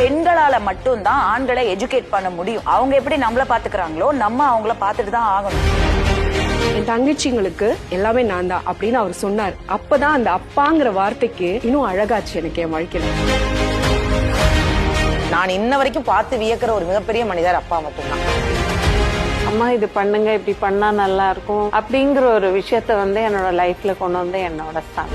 பெண்களால மட்டும்தான் ஆண்களை எஜுகேட் பண்ண முடியும். அவங்க எப்படி நம்மள பாத்துக்கிறாங்களோ நம்ம அவங்கள பாத்துட்டு தான் ஆகணும். என் தங்கச்சிங்களுக்கு எல்லாமே நான் தான் அப்படின்னு அவர் சொன்னார். அப்பதான் அந்த அப்பாங்கிற வார்த்தைக்கு இன்னும் அழகாச்சு எனக்கு என் வாழ்க்கையில. நான் இன்ன வரைக்கும் பார்த்து வியக்கிற ஒரு மிகப்பெரிய மனிதர் அப்பா மட்டும்தான். அம்மா இது பண்ணுங்க இப்படி பண்ணா நல்லா இருக்கும் அப்படிங்கிற ஒரு விஷயத்த வந்து என்னோட லைஃப்ல கொண்டு வந்து என்னோட சன்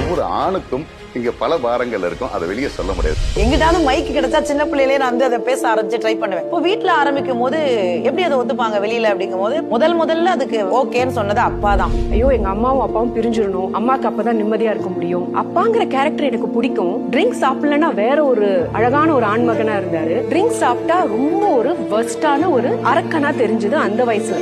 ஒவ்வொரு ஆணுக்கும் இங்க பல பாரங்கள் இருக்கும். அதை வெளியே சொல்ல முடியாது. எங்கிட்டாவது மைக் கிடைச்சா சின்ன பிள்ளையிலே நான் வந்து அதை பேச ஆரம்பிச்சு ட்ரை பண்ணுவேன். இப்போ வீட்ல ஆரம்பிக்கும் போது எப்படி அதை ஒத்துப்பாங்க வெளியில அப்படிங்கும் போது முதல் முதல்ல அதுக்கு ஓகேன்னு சொன்னது அப்பா தான். ஐயோ எங்க அம்மாவும் அப்பாவும் பிரிஞ்சிடணும். அம்மாக்கு அப்பதான் நிம்மதியா இருக்க முடியும். அப்பாங்கிற கேரக்டர் எனக்கு பிடிக்கும். ட்ரிங்க் சாப்பிடலன்னா வேற ஒரு அழகான ஒரு ஆண்மகனா இருந்தாரு. ட்ரிங்க் சாப்பிட்டா ரொம்ப ஒரு வர்ஸ்டான ஒரு அரக்கனா தெரிஞ்சது அந்த வயசுல.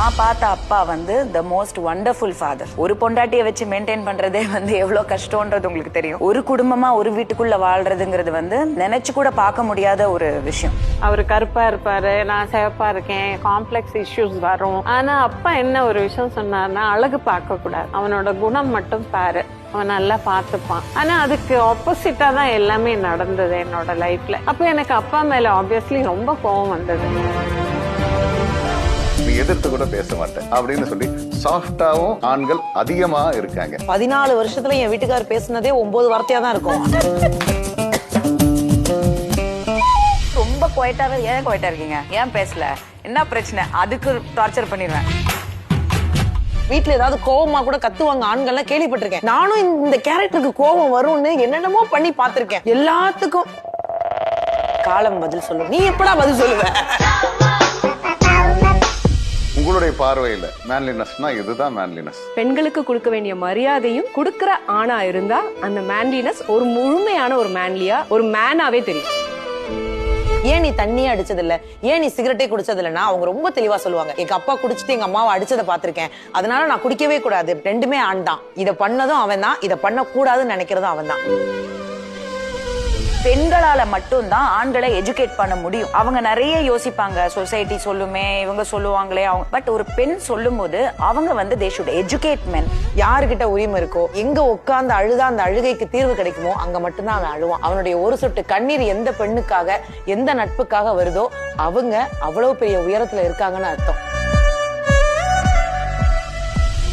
நான் பார்த்த அப்பா வந்து த மோஸ்ட் வண்டர்ஃபுல் ஃபாதர் ஒரு பொண்டாட்டியை வச்சு மெயின்டைன் பண்றதே வந்து எவ்வளவு கஷ்டம்ன்றது உங்களுக்கு தெரியும். ஒரு குடும்பமா ஒரு வீட்டுக்குள்ள வாழ்றதுங்கிறது வந்து நினைச்சு கூட பார்க்க முடியாத ஒரு விஷயம். அவர் கருப்பா இருப்பாரு நான் சிவப்பா இருக்கேன் காம்ப்ளெக்ஸ் இஷ்யூஸ் வரும். ஆனா அப்பா என்ன ஒரு விஷயம் சொன்னார்னா அழகு பார்க்க கூடாது அவனோட குணம் மட்டும் பாரு. அவன் நல்லா பார்த்துப்பான். ஆனா அதுக்கு ஆப்போசிட்டா தான் எல்லாமே நடந்தது என்னோட லைஃப்ல அப்ப எனக்கு அப்பா மேல ஆப்வியஸ்லி ரொம்ப கோவம் வந்தது. நீ எதிர்த்து கூட பேச மாட்டேன் அப்படின்னு சொல்லி சாஃப்டாவும் ஆண்கள் அதிகமா இருக்காங்க. பதினாலு வருஷத்துல என் வீட்டுக்காரர் பேசுனதே ஒன்பது வார்த்தையா தான் இருக்கும். ரொம்ப குவைட்டாவே ஏன் குவைட்டா இருக்கீங்க? ஏன் பேசல? என்ன பிரச்சனை? அதுக்கு டார்ச்சர் பண்ணிடுவேன். வீட்ல ஏதாவது கோவமா கூட கத்துவாங்க ஆண்கள்லாம் கேள்விப்பட்டிருக்கேன். நானும் இந்த- இந்த கேரக்டருக்கு கோவம் வரும்னு என்னென்னமோ பண்ணி பார்த்திருக்கேன். எல்லாத்துக்கும் காலம் பதில் சொல்லும். நீ எப்படா பதில் சொல்லுவ? உங்களுடைய பார்வையில மேன்லினஸ்னா இதுதான் மேன்லினஸ் பெண்களுக்கு கொடுக்க வேண்டிய மரியாதையும் கொடுக்கிற ஆணா இருந்தா அந்த மேன்லினஸ் ஒரு முழுமையான ஒரு மேன்லியா ஒரு மேனாவே தெரியும். ஏன் நீ தண்ணியே அடிச்சது இல்ல ஏன் நீ சிகரெட்டே குடிச்சது இல்லைன்னா அவங்க ரொம்ப தெளிவா சொல்லுவாங்க. எங்க அப்பா குடிச்சிட்டு எங்க அம்மாவை அடிச்சதை பாத்திருக்கேன் அதனால நான் குடிக்கவே கூடாது. ரெண்டுமே ஆண் தான் இதை பண்ணதும் அவன் தான் இதை பண்ண கூடாதுன்னு நினைக்கிறதும் அவன் தான் பெண்களால மட்டும்தான் ஆண்களை எஜுகேட் பண்ண முடியும். அவங்க நிறைய யோசிப்பாங்க. சொசைட்டி சொல்லுமே இவங்க சொல்லுவாங்களே அவங்க பட் ஒரு பெண் சொல்லும்போது அவங்க வந்து தே ஷுட் எஜுகேட் மென் யாருகிட்ட உரிமை இருக்கோ எங்க உட்கார்ந்து அழுதா அந்த அழுகைக்கு தீர்வு கிடைக்குமோ அங்க மட்டும்தான் அவன் அழுவான். அவனுடைய ஒரு சொட்டு கண்ணீர் எந்த பெண்ணுக்காக எந்த நட்புக்காக வருதோ அவங்க அவ்வளவு பெரிய உயரத்துல இருக்காங்கன்னு அர்த்தம்.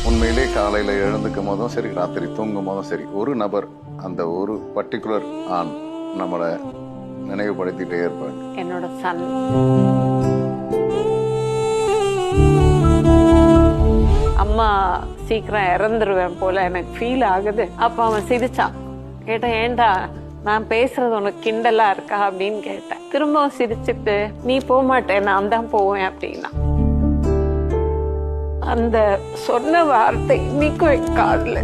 உண்மையிலே காலையில எழுந்துக்கும் போதும் சரி ராத்திரி தூங்கும் போதும் சரி ஒரு நபர் அந்த ஒரு பர்டிகுலர் ஆண் நம்மளை நினைவுபடுத்திட்டே இருப்பாங்க என்னோட சன். அம்மா சீக்கிரம் இறந்துருவேன் போல எனக்கு ஃபீல் ஆகுது. அப்ப அவன் சிரிச்சான். கேட்டேன் ஏன்டா நான் பேசுறது உனக்கு கிண்டலா இருக்கா? அப்படின்னு கேட்டேன். திரும்பவும் சிரிச்சுட்டு நீ போக மாட்டேன் நான் தான் போவேன் அப்படின்னா. அந்த சொன்ன வார்த்தை இன்னைக்கும் என் காதுல.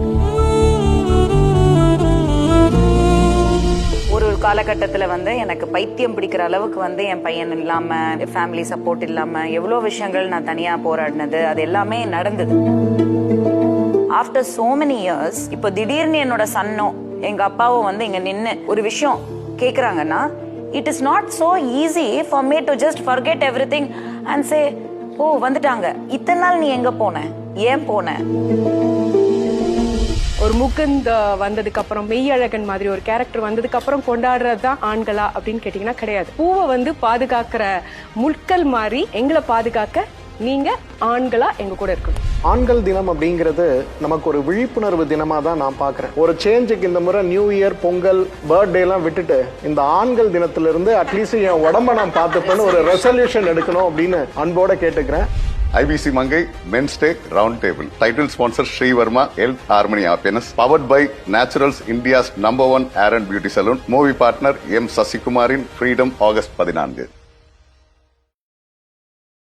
காலகட்டத்தில் வந்து எனக்கு பைத்தியம் பிடிக்கிற அளவுக்கு வந்து என் பையன் இல்லாமல் ஃபேமிலி சப்போர்ட் இல்லாமல் எவ்வளோ விஷயங்கள் நான் தனியாக போராடினது அது எல்லாமே நடந்தது. ஆஃப்டர் சோ மெனி இயர்ஸ் இப்போ திடீர்னு என்னோட சன்னோ எங்கள் அப்பாவோ வந்து இங்கே நின்று ஒரு விஷயம் கேட்குறாங்கன்னா it is not so easy for me to just forget everything and say oh வந்துட்டாங்க. இத்தனை நாள் நீ எங்கே போன? ஏன் போன? ஒரு முகுந்த் வந்ததுக்கு அப்புறம் மெய்யழகன் மாதிரி ஒரு கேரக்டர் வந்ததுக்கு அப்புறம் கொண்டாடுறது தான் ஆண்களா அப்படின்னு கேட்டீங்கன்னா கிடையாது. பூவை வந்து பாதுகாக்கிற முட்கள் மாதிரி எங்களை பாதுகாக்க நீங்க ஆண்களா எங்க கூட இருக்கணும். ஆண்கள் தினம் அப்படிங்கிறது நமக்கு ஒரு விழிப்புணர்வு தினமா தான் நான் பாக்குறேன் ஒரு சேஞ்சுக்கு இந்த முறை நியூ இயர் பொங்கல் பர்த்டே எல்லாம் விட்டுட்டு இந்த ஆண்கள் தினத்திலிருந்து அட்லீஸ்ட் என் உடம்ப நான் பார்த்துப்பேன்னு ஒரு ரெசல்யூஷன் எடுக்கணும் அப்படின்னு அன்போட கேட்டுக்கிறேன். IBC Mangai men's day round table title sponsor Srivarma health harmony happiness powered by Naturals India's number one hair and beauty salon movie partner M சசிகுமாரின் freedom August பதினான்கு.